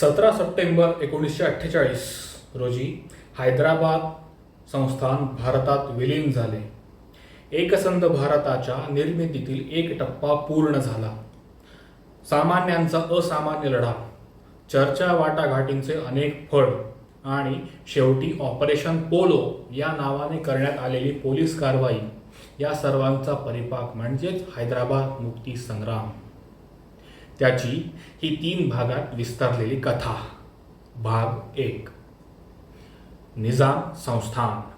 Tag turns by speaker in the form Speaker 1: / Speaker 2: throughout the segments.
Speaker 1: सतरा सप्टेंबर एकोणीसशे अठ्ठेचाळीस रोजी हैदराबाद संस्थान भारतात विलीन झाले. एकसंध भारताच्या निर्मितीतील एक टप्पा पूर्ण झाला. सामान्यांचा असामान्य लढा चर्चा वाटाघाटींचे अनेक फळ आणि शेवटी ऑपरेशन पोलो या नावाने करण्यात आलेली पोलीस कारवाई या सर्वांचा परिपाक म्हणजेच हैदराबाद मुक्ती संग्राम. त्याची ही तीन भागात विस्तारलेली कथा. भाग एक. निजाम संस्थान.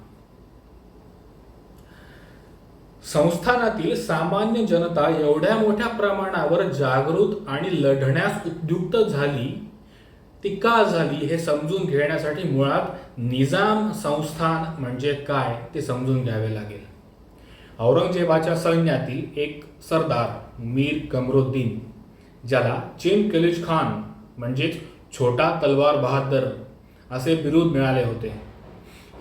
Speaker 1: संस्थानातील सामान्य जनता एवढ्या मोठ्या प्रमाणावर जागृत आणि लढण्यास उद्युक्त झाली ती का झाली हे समजून घेण्यासाठी मुळात निजाम संस्थान म्हणजे काय ते समजून घ्यावे लागेल. औरंगजेबाच्या सैन्यातील एक सरदार मीर कमरुद्दीन. ज्याला चीन कलिज खान म्हणजेच छोटा तलवार बहादर असे बिरुद मिळाले होते.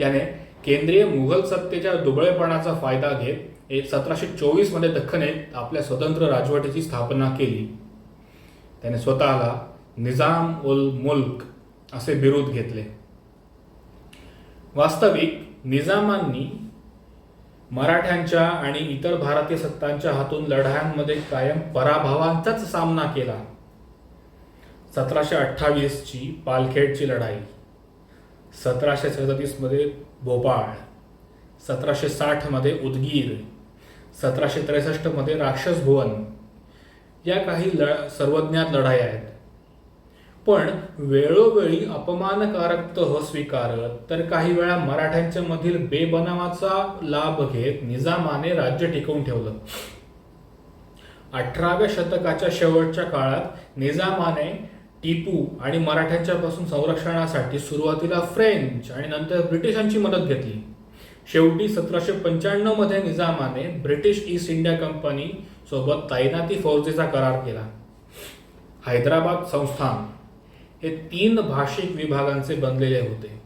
Speaker 1: याने केंद्रीय मुघल सत्तेच्या दुबळेपणाचा फायदा घेत एक सतराशे चोवीसमध्ये दख्खनेत आपल्या स्वतंत्र राजवटीची स्थापना केली. त्याने स्वतःला निजाम उल मुल्क असे बिरुद घेतले. वास्तविक निजामांनी मराठ्यांच्या आणि इतर भारतीय सत्तांच्या हातून लढायांमध्ये कायम पराभवांचाच सामना केला. सतराशे अठ्ठावीसची पालखेडची लढाई सतराशे सदतीसमध्ये भोपाळ सतराशे साठमध्ये उदगीर सतराशे त्रेसष्टमध्ये राक्षस भुवन या काही ल सर्वज्ञात लढाई आहेत. पण वेळोवेळी अपमानकारक तह हो स्वीकारत तर काही वेळा मराठ्यांच्या मधील बेबनावाचा लाभ घेत निजामाने राज्य टिकवून ठेवलं. अठराव्या शतकाच्या शेवटच्या काळात निजामाने टिपू आणि मराठ्यांच्या पासून संरक्षणासाठी सुरुवातीला फ्रेंच आणि नंतर ब्रिटिशांची मदत घेतली. शेवटी सतराशे पंच्याण्णवमध्ये निजामाने ब्रिटिश ईस्ट इंडिया कंपनी सोबत तैनाती फौजेचा करार केला. हैदराबाद संस्थान हे तीन भाषिक विभागांचे बनलेले होते.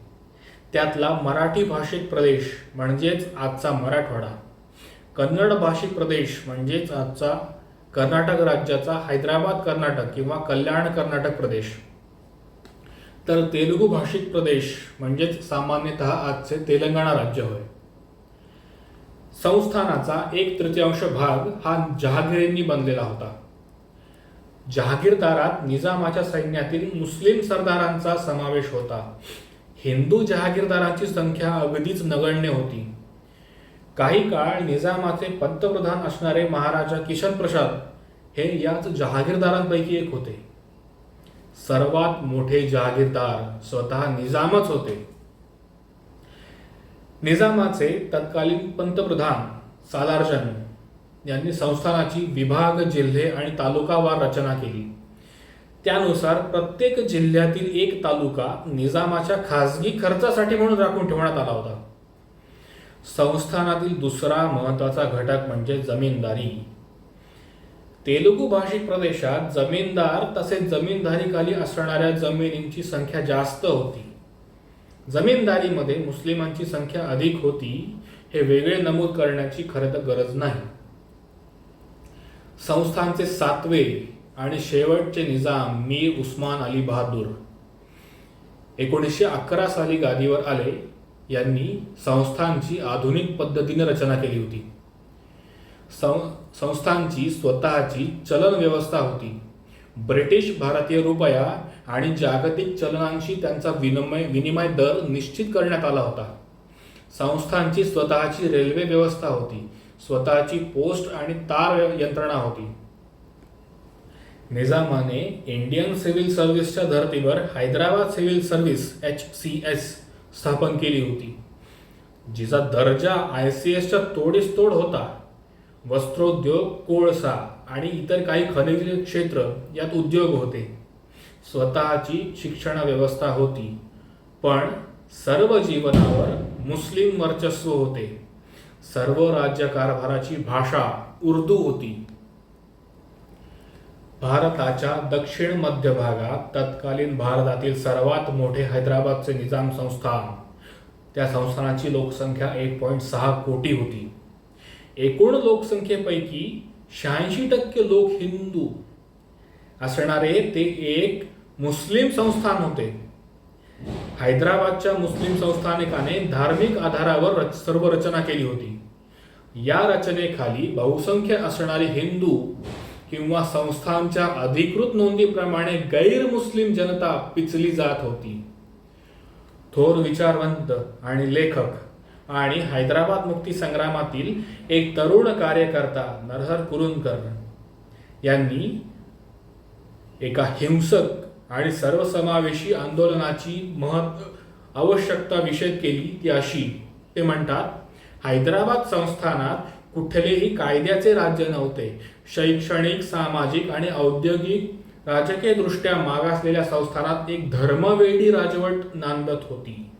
Speaker 1: त्यातला मराठी भाषिक प्रदेश म्हणजेच आजचा मराठवाडा. कन्नड भाषिक प्रदेश म्हणजेच आजचा कर्नाटक राज्याचा हैदराबाद कर्नाटक किंवा कल्याण कर्नाटक प्रदेश. तर तेलुगू भाषिक प्रदेश म्हणजेच सामान्यतः आजचे तेलंगणा राज्य होय. संस्थानाचा एक तृतीयांश भाग हा जहागिरींनी बनलेला होता. जहागीरदारात निजामाच्या सैन्यातील मुस्लिम सरदारांचा समावेश होता. हिंदू जहागीरदारांची संख्या अगदीच नगण्य होती. काही काळ निजामाचे पंतप्रधान असणारे महाराजा किशन प्रसाद हे याच जहागीरदारांपैकी एक होते. सर्वात मोठे जहागीरदार स्वतः निजामच होते. निजामाचे तत्कालीन पंतप्रधान सालारजंग यांनी संस्थानाची विभाग जिल्हे आणि तालुकावार रचना केली. त्यानुसार प्रत्येक जिल्ह्यातील एक तालुका निजामाच्या खासगी खर्चासाठी म्हणून राखून ठेवण्यात आला होता. संस्थानातील दुसरा महत्त्वाचा घटक म्हणजे जमीनदारी. तेलुगू भाषिक प्रदेशात जमीनदार तसेच जमीनदारीखाली असणाऱ्या जमिनींची संख्या जास्त होती. जमीनदारीमध्ये मुस्लिमांची संख्या अधिक होती हे वेगळे नमूद करण्याची खरं तर गरज नाही. संस्थानचे सातवे आणि शेवटचे निजाम मीर उस्मान अली बहादूर. एकोणीसशे अकरा साली गादीवर आले यांनी संस्थानची आधुनिक पद्धतीने रचना केली होती. सं संस्थानची स्वतःची चलन व्यवस्था होती. ब्रिटिश भारतीय रुपया आणि जागतिक चलनांशी त्यांचा विनिमय विनिमय दर निश्चित करण्यात आला होता. संस्थांची स्वतःची रेल्वे व्यवस्था होती. स्वतःची पोस्ट आणि तार यंत्रणा होती. निजामाने इंडियन सिव्हिल सर्व्हिसच्या धर्तीवर Hyderabad civil service H C S स्थापन केली होती जिचा दर्जा आय सी एसच्या तोडीस तोड होता. वस्त्रोद्योग कोळसा आणि इतर काही खनिज क्षेत्र यात उद्योग होते. स्वतःची शिक्षण व्यवस्था होती पण सर्व जीवनावर मुस्लिम वर्चस्व होते. सर्व राज्यकारभाराची भाषा उर्दू होती. भारताच्या दक्षिण मध्य भागात तत्कालीन भारतातील सर्वात मोठे हैदराबादचे निजाम संस्थान. त्या संस्थानाची लोकसंख्या एक पॉईंट सहा कोटी होती. एकूण लोकसंख्येपैकी शहाऐंशी टक्के लोक हिंदू. असणारे ते एक मुस्लिम संस्थान होते. हैदराबादच्या मुस्लिम संस्थानिकाने धार्मिक आधारावर रच- सर्व रचना केली होती. या रचनेखाली बहुसंख्य असणारी हिंदू किंवा संस्थांच्या अधिकृत नोंदीप्रमाणे गैरमुस्लिम जनता पिचली जात होती. थोर विचारवंत आणि लेखक आणि हैदराबाद मुक्ती संग्रामातील एक तरुण कार्यकर्ता नरहर कुरुंदकर यांनी एका हिंसक आणि सर्वसमावेशी आंदोलनाची महत्त्व आवश्यकता विषय केली ती अशी. ते म्हणतात हैदराबाद संस्थानात कुठलेही कायद्याचे राज्य नव्हते. शैक्षणिक सामाजिक आणि औद्योगिक राजकीय दृष्ट्या मागासलेल्या संस्थानात एक धर्मवेडी राजवट नांदत होती.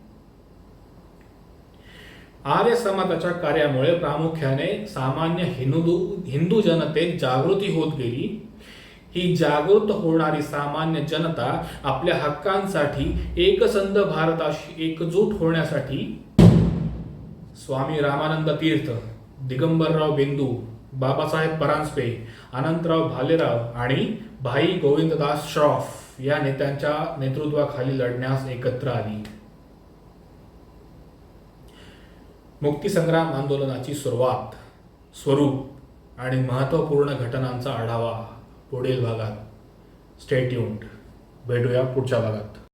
Speaker 1: आर्य समाजाच्या कार्यामुळे प्रामुख्याने सामान्य हिंदू हिंदू जनतेत जागृती होत गेली. ही जागृत होणारी सामान्य जनता आपल्या हक्कांसाठी एकसंध भारताशी एकजूट होण्यासाठी स्वामी रामानंद तीर्थ दिगंबरराव बिंदू बाबासाहेब परांजपे अनंतराव भालेराव आणि भाई गोविंददास श्रॉफ या नेत्यांच्या नेतृत्वाखाली लढण्यास एकत्र आली. मुक्तीसंग्राम आंदोलनाची सुरुवात स्वरूप आणि महत्त्वपूर्ण घटनांचा आढावा पुढील भागात. स्टेट स्टेट्यून्ड भेटूया पुढच्या भागात.